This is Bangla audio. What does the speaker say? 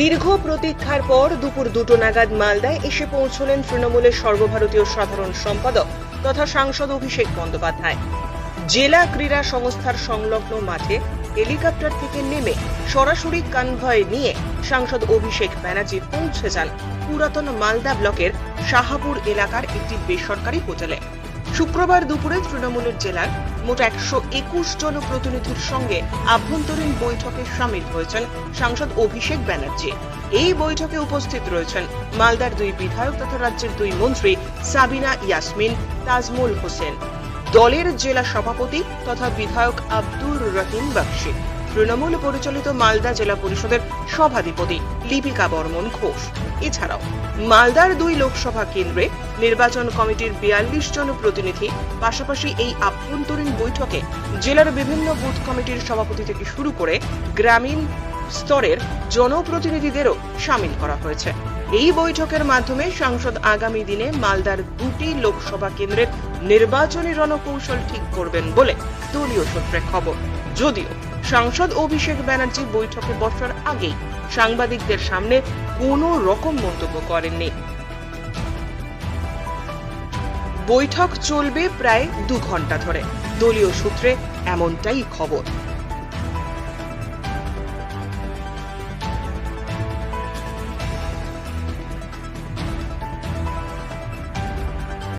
দীর্ঘ প্রতীক্ষার পর দুপুর দুটো নাগাদ মালদায় এসে পৌঁছলেন তৃণমূলের সর্বভারতীয় সাধারণ সম্পাদক তথা সাংসদ অভিষেক বন্দ্যোপাধ্যায়। জেলা ক্রীড়া সংস্থার সংলগ্ন মাঠে হেলিকপ্টার থেকে নেমে সরাসরি কনভয় নিয়ে সাংসদ অভিষেক ব্যানার্জি পৌঁছে যান পুরাতন মালদা ব্লকের শাহাপুর এলাকার একটি বেসরকারি হোটেলে। শুক্রবার দুপুরে তৃণমূলের জেলার মোট একশো একুশ জনপ্রতিনিধির সঙ্গে আভ্যন্তরীণ বৈঠকে সামিল হয়েছেন সাংসদ অভিষেক ব্যানার্জি। এই বৈঠকে উপস্থিত রয়েছেন মালদার দুই বিধায়ক তথা রাজ্যের দুই মন্ত্রী সাবিনা ইয়াসমিন, তাজমুল হোসেন। দলের জেলা সভাপতি তথা বিধায়ক আব্দুর রহিম বক্সি তৃণমূল পরিচালিত মালদা জেলা পরিষদের সভাধিপতি লিপিকা বর্মন ঘোষ। এছাড়াও মালদার দুই লোকসভা কেন্দ্রে নির্বাচন কমিটির বিয়াল্লিশ জন প্রতিনিধি, পাশাপাশি এই আভ্যন্তরীণ বৈঠকে জেলার বিভিন্ন বুথ কমিটির সভাপতি থেকে শুরু করে গ্রামীণ স্তরের জনপ্রতিনিধিদেরও সামিল করা হয়েছে। এই বৈঠকের মাধ্যমে সাংসদ আগামী দিনে মালদার দুটি লোকসভা কেন্দ্রের নির্বাচনী রণকৌশল ঠিক করবেন বলে দলীয় সূত্রে খবর। যদিও সাংসদ অভিষেক ব্যানার্জি বৈঠকে বসার আগেই সাংবাদিকদের সামনে কোনো রকম মন্তব্য করেননি। বৈঠক চলবে প্রায় দু ঘণ্টা ধরে। দলীয় সূত্রে এমনটাই খবর।